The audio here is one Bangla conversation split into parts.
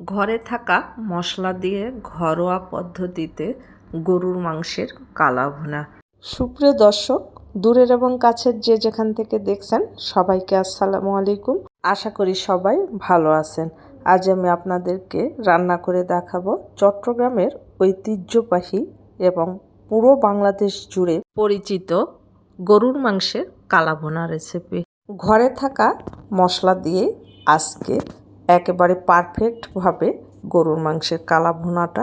ঘরে থাকা মশলা দিয়ে ঘরোয়া পদ্ধতিতে গরুর মাংসের কালা ভুনা সুপ্রিয় দর্শক, দূরের এবং কাছের যে যেখান থেকে দেখছেন, সবাইকে আসসালামু আলাইকুম। আশা করি সবাই ভালো আছেন। আজ আমি আপনাদেরকে রান্না করে দেখাবো চট্টগ্রামের ঐতিহ্যবাহী এবং পুরো বাংলাদেশ জুড়ে পরিচিত গরুর মাংসের কালা ভুনা রেসিপি ঘরে থাকা মশলা দিয়ে আজকে একেবারে পারফেক্টভাবে গরুর মাংসের কালা ভুনাটা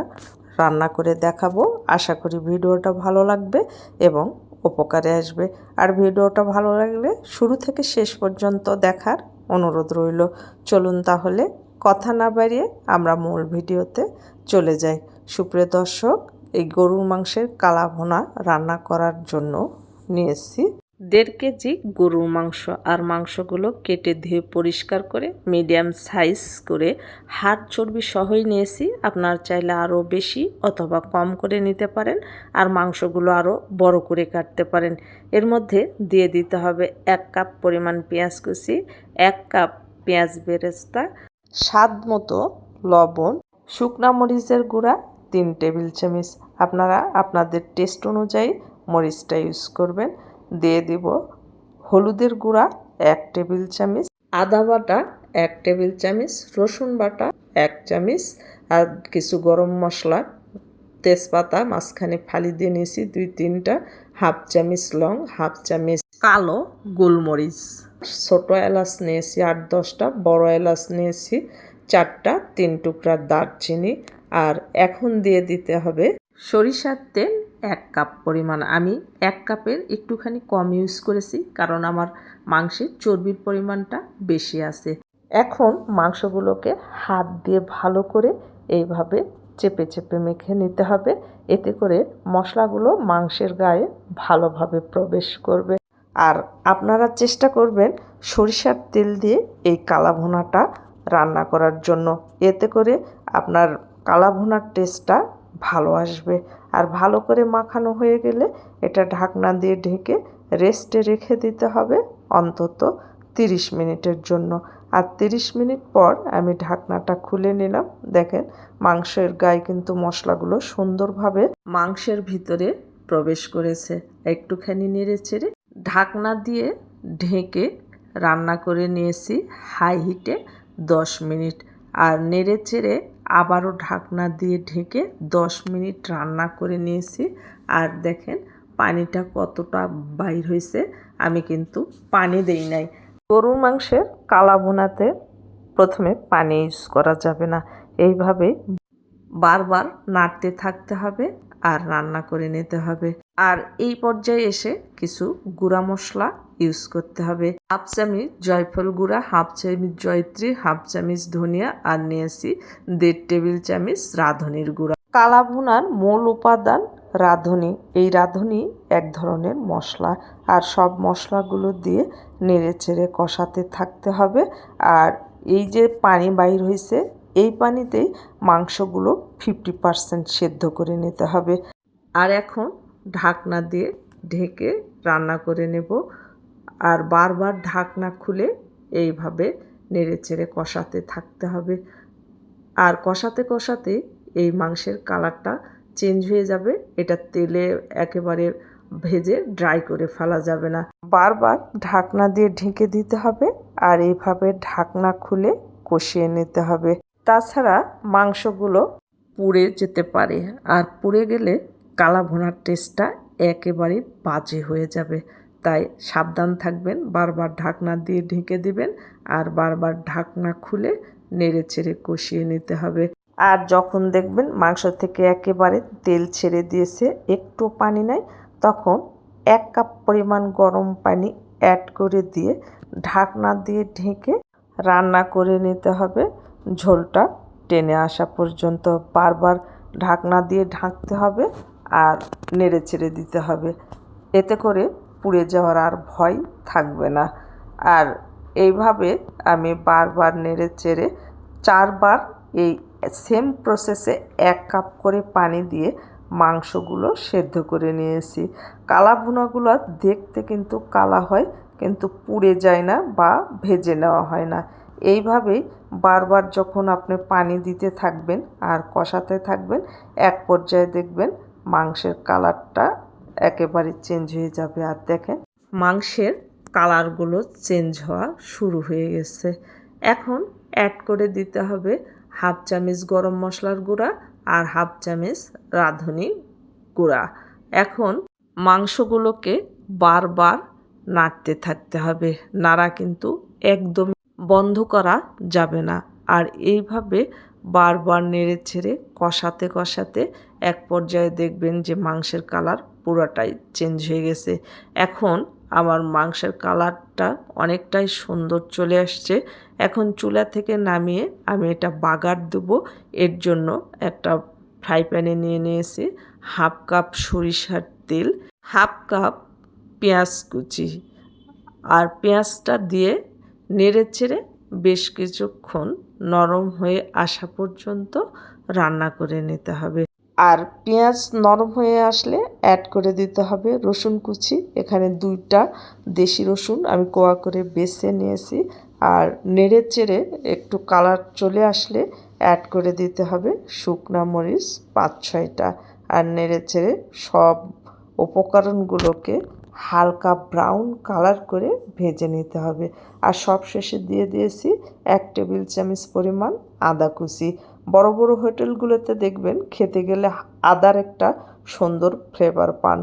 রান্না করে দেখাবো। আশা করি ভিডিওটা ভালো লাগবে এবং উপকারে আসবে। আর ভিডিওটা ভালো লাগলে শুরু থেকে শেষ পর্যন্ত দেখার অনুরোধ রইল। চলুন তাহলে কথা না বাড়িয়ে আমরা মূল ভিডিওতে চলে যাই। সুপ্রিয় দর্শক, এই গরুর মাংসের কালা ভুনা রান্না করার জন্য নিয়ে নিয়েছি দেড় কেজি গরুর মাংস আর মাংসগুলো কেটে ধুয়ে পরিষ্কার করে মিডিয়াম সাইজ করে হাড় চর্বি সহই নিয়েছি। আপনার চাইলে আরও বেশি অথবা কম করে নিতে পারেন আর মাংসগুলো আরও বড় করে কাটতে পারেন। এর মধ্যে দিয়ে দিতে হবে এক কাপ পরিমাণ পেঁয়াজ কুচি, এক কাপ পেঁয়াজ বেরেস্তা, স্বাদ মতো লবণ, শুকনা মরিচের গুঁড়া, তিন টেবিল চামচ। আপনারা আপনাদের টেস্ট অনুযায়ী মরিচটা ইউজ করবেন। দিয়ে দিব হলুদের গুঁড়া, এক টেবিল চামচ, আদা বাটা, এক টেবিল চামচ, রসুন বাটা, এক চামচ, আর কিছু গরম মশলা, তেজপাতা, মাঝখানে ফালি দিয়ে নিয়েছি দুই তিনটা, হাফ চামচ লং, হাফ চামচ কালো গোলমরিচ। ছোট এলাচ নিয়েছি আট দশটা, বড় এলাচ নিয়েছি চারটা, তিন টুকরা দারচিনি, আর এখন দিয়ে দিতে হবে সরিষার তেল। এক কাপ পরিমাণ। আমি এক কাপের একটুখানি কম ইউজ করেছি কারণ আমার মাংসের চর্বির পরিমাণটা বেশি আছে। এখন মাংসগুলোকে হাত দিয়ে ভালো করে এইভাবে চেপে চেপে মেখে নিতে হবে। এতে করে মশলাগুলো মাংসের গায়ে ভালোভাবে প্রবেশ করবে। আর আপনারা চেষ্টা করবেন সরিষার তেল দিয়ে এই কালা ভুনাটা রান্না করার জন্য। এতে করে আপনার কালাভোনার টেস্টটা ভালো আসবে। আর ভালো করে মাখানো হয়ে গেলে এটা ঢাকনা দিয়ে ঢেকে রেস্টে রেখে দিতে হবে অন্তত তিরিশ মিনিটের জন্য। আর তিরিশ মিনিট পর আমি ঢাকনাটা খুলে নিলাম। দেখেন মাংসের গায়ে কিন্তু মশলাগুলো সুন্দরভাবে মাংসের ভিতরে প্রবেশ করেছে। একটুখানি নেড়ে চেড়ে ঢাকনা দিয়ে ঢেকে রান্না করে নিয়েছি হাই হিটে দশ মিনিট। আর নেড়ে চেড়ে আবারও ঢাকনা দিয়ে ঢেকে দশ মিনিট রান্না করে নিয়েছি। আর দেখেন, পানিটা কতটা বাইর হয়েছে, আমি কিন্তু পানি দেই নাই। গরুর মাংসের কালা বোনাতে প্রথমে পানি ইউজ করা যাবে না। এইভাবে বারবার নাড়তে থাকতে হবে আর রান্না করে নিতে হবে। আর এই পর্যায়ে এসে কিছু গুঁড়া মশলা ইউজ করতে হবে। হাফ চামচ জয়ফল গুঁড়া, হাফ চামচ জয়ত্রী, হাফ চামচ ধনিয়া আর নিয়েছি দেড় টেবিল চামচ রাঁধুনির গুঁড়া। কালা ভুনার মূল উপাদান রাঁধুনি। এই রাঁধুনি এক ধরনের মশলা আর সব মশলাগুলো দিয়ে নেড়ে চেড়ে কষাতে থাকতে হবে। আর এই যে পানি বাইর হয়েছে এই পানিতেই মাংসগুলো ফিফটি পারসেন্ট সেদ্ধ করে নিতে হবে। আর এখন ঢাকনা দিয়ে ঢেকে রান্না করে নেব আর বারবার ঢাকনা খুলে এইভাবে নেড়ে চেড়ে কষাতে থাকতে হবে। আর কষাতে কষাতে এই মাংসের কালারটা চেঞ্জ হয়ে যাবে। এটা তেলে একেবারে ভেজে ড্রাই করে ফেলা যাবে না। বারবার ঢাকনা দিয়ে ঢেকে দিতে হবে আর এইভাবে ঢাকনা খুলে কষিয়ে নিতে হবে। তাছাড়া মাংসগুলো পুড়ে যেতে পারে। আর পুড়ে গেলে কালা ভুনার টেস্টটা একেবারেই বাজে হয়ে যাবে। তাই সাবধান থাকবেন, বারবার ঢাকনা দিয়ে ঢেকে দিবেন আর বারবার ঢাকনা খুলে নেড়ে চেড়ে কষিয়ে নিতে হবে। আর যখন দেখবেন মাংস থেকে একেবারে তেল ছেড়ে দিয়েছে, একটু পানি নাই, তখন এক কাপ পরিমাণ গরম পানি অ্যাড করে দিয়ে ঢাকনা দিয়ে ঢেকে রান্না করে নিতে হবে। ঝোলটা টেনে আসা পর্যন্ত বারবার ঢাকনা দিয়ে ঢাকতে হবে। আর নেড়ে ছেড়ে দিতে হবে। এতে করে পুড়ে যাওয়ার আর ভয় থাকবে না। আর এইভাবে আমি বারবার নেড়ে চেড়ে চারবার এই সেম প্রসেসে এক কাপ করে পানি দিয়ে মাংসগুলো সেদ্ধ করে নিয়েছি। কালা ভুনাগুলো দেখতে কিন্তু কালা হয়, কিন্তু পুড়ে যায় না বা ভেজে নেওয়া হয় না। এইভাবেই বারবার যখন আপনি পানি দিতে থাকবেন আর কষাতে থাকবেন, এক পর্যায়ে দেখবেন মাংসের কালারটা একেবারে চেঞ্জ হয়ে যাবে। আর দেখেন, মাংসের কালারগুলো চেঞ্জ হওয়া শুরু হয়ে গেছে। এখন অ্যাড করে দিতে হবে হাফ চামচ গরম মশলার গুঁড়া আর হাফ চামচ রাঁধুনি গুঁড়া। এখন মাংসগুলোকে বারবার নাড়তে থাকতে হবে। নাড়া কিন্তু একদম বন্ধ করা যাবে না। আর এইভাবে বারবার নেড়ে ছেড়ে কষাতে কষাতে এক পর্যায়ে দেখবেন যে মাংসের কালার পুরোটাই চেঞ্জ হয়ে গেছে। এখন আমার মাংসের কালারটা অনেকটাই সুন্দর চলে আসছে। এখন চুলা থেকে নামিয়ে আমি এটা বাগার দেবো। এর জন্য একটা ফ্রাই প্যানে নিয়ে নিয়েছি হাফ কাপ সরিষার তেল, হাফ কাপ পেঁয়াজ কুচি। আর পেঁয়াজটা দিয়ে নেড়ে চেড়ে বেশ কিছুক্ষণ নরম হয়ে আসা পর্যন্ত রান্না করে নিতে হবে। আর পেঁয়াজ নরম হয়ে আসলে অ্যাড করে দিতে হবে রসুন কুচি। এখানে দুইটা দেশি রসুন আমি কোয়া করে বেছে নিয়েছি। আর নেড়ে চেড়ে একটু কালার চলে আসলে অ্যাড করে দিতে হবে শুকনা মরিচ পাঁচ ছয়টা। আর নেড়ে চেড়ে সব উপকরণগুলোকে হালকা ব্রাউন কালার করে ভেজে নিতে হবে। আর সব শেষে দিয়ে দিয়েছি এক টেবিল চামচ পরিমাণ আদা কুচি। বড় বড় হোটেলগুলোতে দেখবেন খেতে গেলে আদার একটা সুন্দর ফ্লেভার পান।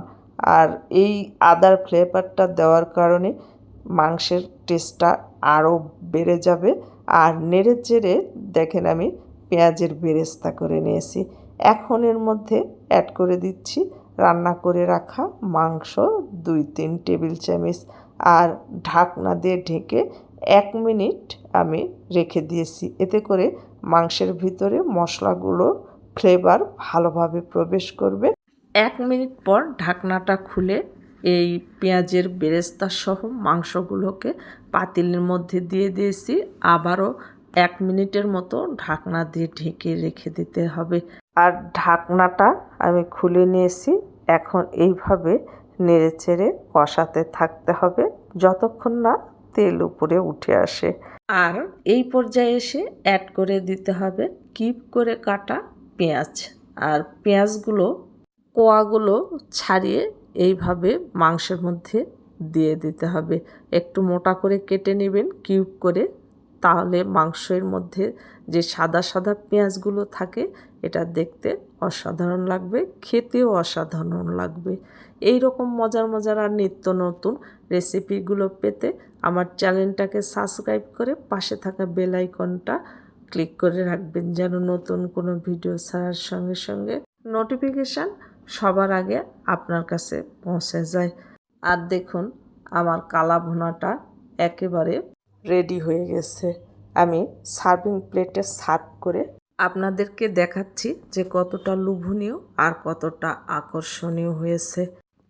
আর এই আদার ফ্লেভারটা দেওয়ার কারণে মাংসের টেস্টটা আরও বেড়ে যাবে। আর নেড়ে চেড়ে দেখেন আমি পেঁয়াজের বেরেস্তা করে নিয়েছি। এখন এর মধ্যে অ্যাড করে দিচ্ছি রান্না করে রাখা মাংস, দুই তিন টেবিল চামচ আর ঢাকনা দিয়ে ঢেকে এক মিনিট আমি রেখে দিয়েছি। এতে করে মাংসের ভিতরে মশলাগুলো ফ্লেভার ভালোভাবে প্রবেশ করবে। এক মিনিট পর ঢাকনাটা খুলে এই পেঁয়াজের বেরেস্তা সহ মাংসগুলোকে পাতিলের মধ্যে দিয়ে দিয়েছি। আবারও এক মিনিটের মতো ঢাকনা দিয়ে ঢেকে রেখে দিতে হবে। আর ঢাকনাটা আমি খুলে নিয়েছি। এখন এইভাবে নেড়ে চেড়ে কষাতে থাকতে হবে যতক্ষণ না তেল উপরে উঠে আসে। আর এই পর্যায়ে এসে অ্যাড করে দিতে হবে কিপ করে কাটা পেঁয়াজ। আর পেঁয়াজগুলো, কোয়াগুলো ছাড়িয়ে এইভাবে মাংসের মধ্যে দিয়ে দিতে হবে। একটু মোটা করে কেটে নেবেন কিউব করে, তাহলে মাংসের মধ্যে যে সাদা সাদা পেঁয়াজগুলো থাকে এটা দেখতে অসাধারণ লাগবে, খেতেও অসাধারণ লাগবে। এই রকম মজার মজার আর নিত্য নতুন রেসিপিগুলো পেতে আমার চ্যানেলটাকে সাবস্ক্রাইব করে পাশে থাকা বেল আইকনটা ক্লিক করে রাখবেন যেন নতুন কোনো ভিডিও ছাড়ার সঙ্গে সঙ্গে নোটিফিকেশান সবার আগে আপনার কাছে পৌঁছে যায়। আর দেখুন, আমার কালা ভুনাটা একেবারে রেডি হয়ে গেছে। আমি সার্ভিং প্লেটে সার্ভ করে আপনাদেরকে দেখাচ্ছি যে কতটা লোভনীয় আর কতটা আকর্ষণীয় হয়েছে।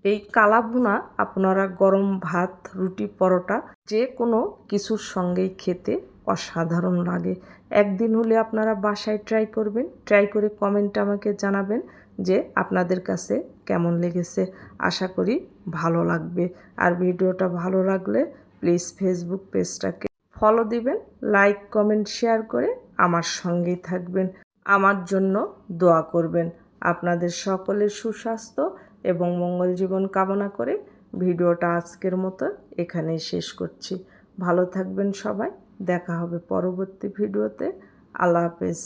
এই কালা ভুনা আপনারা গরম ভাত, রুটি, পরোটা যে কোনো কিছুর সঙ্গেই খেতে অসাধারণ লাগে। একদিন হলে আপনারা বাসায় ট্রাই করবেন ট্রাই করে কমেন্টে আমাকে জানাবেন যে আপনাদের কাছে কেমন লেগেছে। আশা করি ভালো লাগবে। আর ভিডিওটা ভালো লাগলে প্লিজ ফেসবুক পেজটাকে ফলো দিবেন, লাইক, কমেন্ট, শেয়ার করে আমার সঙ্গেই থাকবেন। আমার জন্য দোয়া করবেন। আপনাদের সকলের সুস্বাস্থ্য এবং মঙ্গল জীবন কামনা করে ভিডিওটা আজকের মতো এখানেই শেষ করছি। ভালো থাকবেন সবাই। দেখা হবে পরবর্তী ভিডিওতে। আল্লাহ হাফেজ।